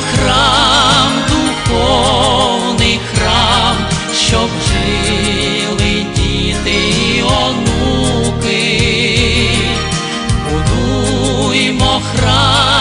храм, духовний храм, щоб жили діти і онуки, будуймо храм.